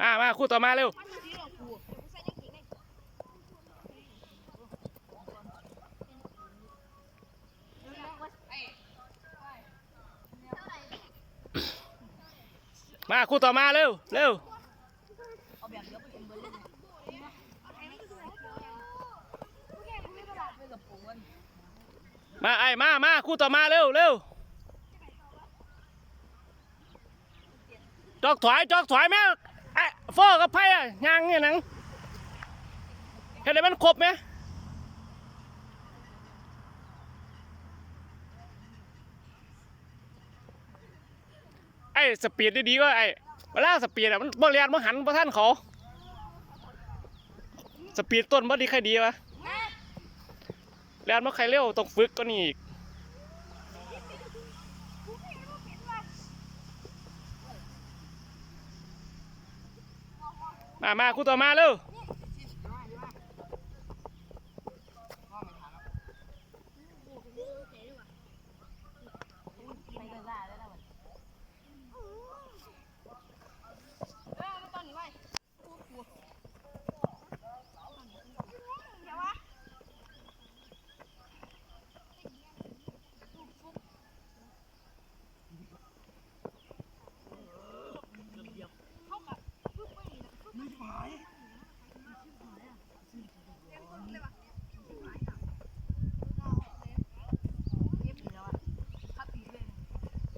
มามาคู่ต่อมาเร็วมาคู่ต่อมาเร็วเร็ว มาไอ้มามาคู่ต่อมาเร็วเร็วจอกถอยจอกถอยแม่ไอ้โฟกับไพ่อะยางเนี่ยนังเห็นไหมมันครบไหมไอ้สปีดดีๆก็ไอ้เวลาสปีดอะมันบ่เรียนบ่หันบ่ท่านเขา สปีดต้นบ่ดีใครดีวะ เรียนมาใครเร็วต้องฝึกก็นี่อีกมามาคู่ต่อมาเร็ว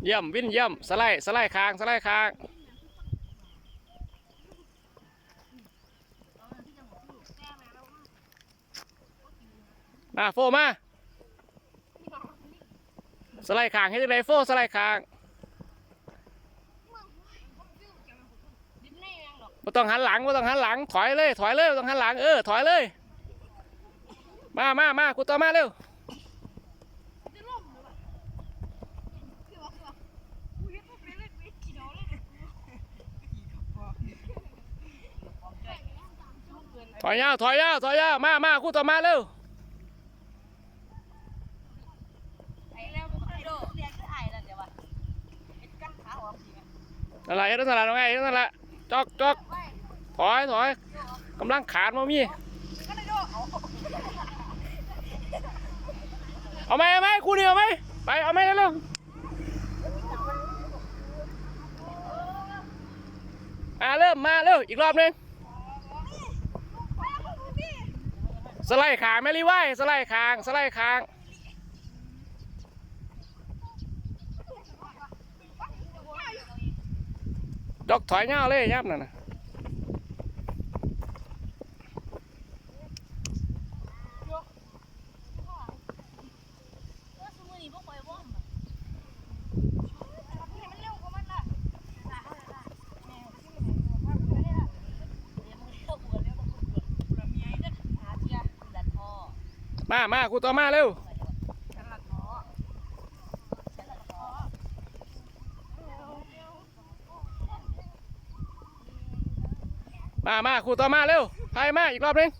เยี่ยมวิ่นเยี่ยมสไลด์สไลด์คางสไลด์คางมาโฟมาสไลด์คางให้ได้ไรโฟสไลด์คางไม่ต้องหันหลังไม่ต้องหันหลัง ถอยเลย ถอยเลยไม่ต้องหันหลัง เออ ถอยเลย มามามากูต่อมาเร็ว ถอยยาวถอยยาวถอยยาวมามาคู่ต่อมาเร็วอะไรนั่นอะไรน้องไอ้นั่นแหละจอกจอกถอยถอยกำลังขาดมามีเอาไหมเอาไหมคู่เดียวไหมไปเอาไหมเร็วมาเริ่มมาเร็วอีกรอบหนึง สไลด์ขางแมรี่ไว้สไลด์คางสไลด์คางดอกถอยเงาเลยยับนั่นนะ มามาครูต่อมาเร็วมามาครูต่อมาเร็วพายมาอีกรอบหนึง